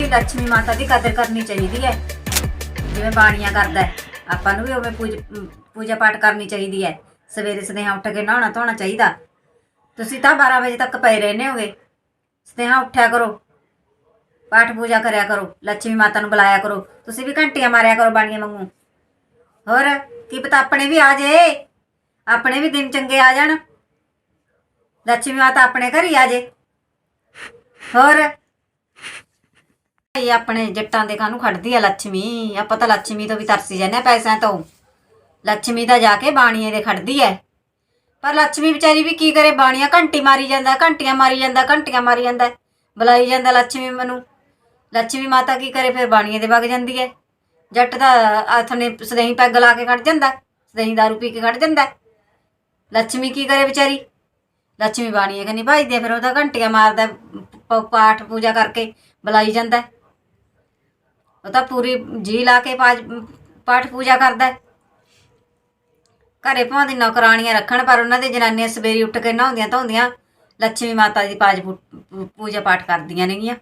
ਛੋਟੀ ਲక్ష్ਮੀ ਮਾਤਾ ਦੀ ਕਦਰ ਕਰਨੀ ਚਾਹੀਦੀ ਹੈ। ਜਿਵੇਂ ਬਾਣੀਆਂ ਕਰਦਾ ਹੈ, ਆਪਾਂ ਨੂੰ ਵੀ ਉਵੇਂ ਪੂਜ- ਪੂਜਾ ਪਾਠ ਕਰਨੀ ਚਾਹੀਦੀ ਹੈ। ਸਵੇਰੇ ਸਨੇਹਾ ਉੱਠ ਕੇ ਨਹਾਉਣਾ ਧੋਣਾ ਚਾਹੀਦਾ। ਤੁਸੀਂ ਤਾਂ 12 ਵਜੇ ਤੱਕ ਪਏ ਰਹਿੰਦੇ ਹੋਗੇ। ਸਨੇਹਾ ਉੱਠਿਆ ਕਰੋ। ਪਾਠ ਪੂਜਾ ਕਰਿਆ ਕਰੋ। ਲక్ష్ਮੀ ਮਾਤਾ ਨੂੰ ਬੁਲਾਇਆ ਕਰੋ। ਤੁਸੀਂ ਵੀ ਘੰਟੀਆਂ ਮਾਰਿਆ ਕਰੋ ਬਾਣੀਆਂ ਵਾਂਗੂ। ਹੋਰ, ਕੀ ਪਤਾ ਆਪਣੇ ਵੀ ਆ ਜੇ। ਆਪਣੇ ਵੀ ਦਿਨ ਚੰਗੇ ਆ ਜਾਣ। ਲక్ష్ਮੀ ਮਾਤਾ ਆਪਣੇ ਘਰ ਹੀ ਆ ਜੇ। ਹੋਰ ਭਾਈ ਆਪਣੇ ਜੱਟਾਂ ਦੇ ਕਾਹਨੂੰ ਖੜਦੀ ਆ ਲక్ష్ਮੀ ਆਪਾਂ ਤਾਂ ਲక్ష్ਮੀ ਤੋਂ ਵੀ ਤਰਸੀ ਜਾਂਦੇ ਆ ਪੈਸਿਆਂ ਤੋਂ। ਲక్ష్ਮੀ ਤਾਂ ਜਾ ਕੇ ਬਾਣੀਏ ਦੇ ਖੜਦੀ ਐ। ਪਰ ਲక్ష్ਮੀ ਵਿਚਾਰੀ ਵੀ ਕੀ ਕਰੇ, ਬਾਣੀਆਂ ਘੰਟੀ ਮਾਰੀ ਜਾਂਦਾ, ਘੰਟੀਆਂ ਮਾਰੀ ਜਾਂਦਾ, ਘੰਟੀਆਂ ਮਾਰੀ ਜਾਂਦਾ, ਬੁਲਾਈ ਜਾਂਦਾ ਲక్ష్ਮੀ ਮੈਨੂੰ। ਲక్ష్ਮੀ ਮਾਤਾ ਕੀ ਕਰੇ, ਫਿਰ ਬਾਣੀਏ ਦੇ ਵਗ ਜਾਂਦੀ ਐ। ਜੱਟ ਦਾ ਆਥਨੇ ਸਦਹੀਂ ਪੈਗ ਲਾ ਕੇ ਖੜ ਜਾਂਦਾ, ਸਦਹੀਂ ਦਾਰੂ ਪੀ ਕੇ ਖੜ ਜਾਂਦਾ। ਲక్ష్ਮੀ ਕੀ ਕਰੇ ਵਿਚਾਰੀ? ਲక్ష్ਮੀ ਬਾਣੀਏ ਕਹਿੰਦੀ ਭਾਈ ਦੇ ਫਿਰ ਉਹਦਾ ਘੰਟੀਆਂ ਮਾਰਦਾ ਪਾਠ ਪੂਜਾ ਕਰਕੇ ਬੁਲਾਈ ਜਾਂਦਾ। ਉਹ ਤਾਂ ਪੂਰੀ ਜੀ ਲਾ ਕੇ ਪਾਠ ਪੂਜਾ ਕਰਦਾ ਹੈ। ਘਰੇ ਭਾਵੇਂ ਨੌਕਰਾਣੀਆਂ ਰੱਖਣ, ਪਰ ਉਹਨਾਂ ਦੇ ਜਨਾਨੀਆਂ ਸਵੇਰੀ ਉੱਠ ਕੇ ਨਹਾਉਂਦੀਆਂ ਧੋਂਦੀਆਂ, ਲੱਛਮੀ ਮਾਤਾ ਦੀ ਪਾਜ ਪੂਜਾ ਪਾਠ ਕਰਦੀਆਂ ਨੇਗੀਆਂ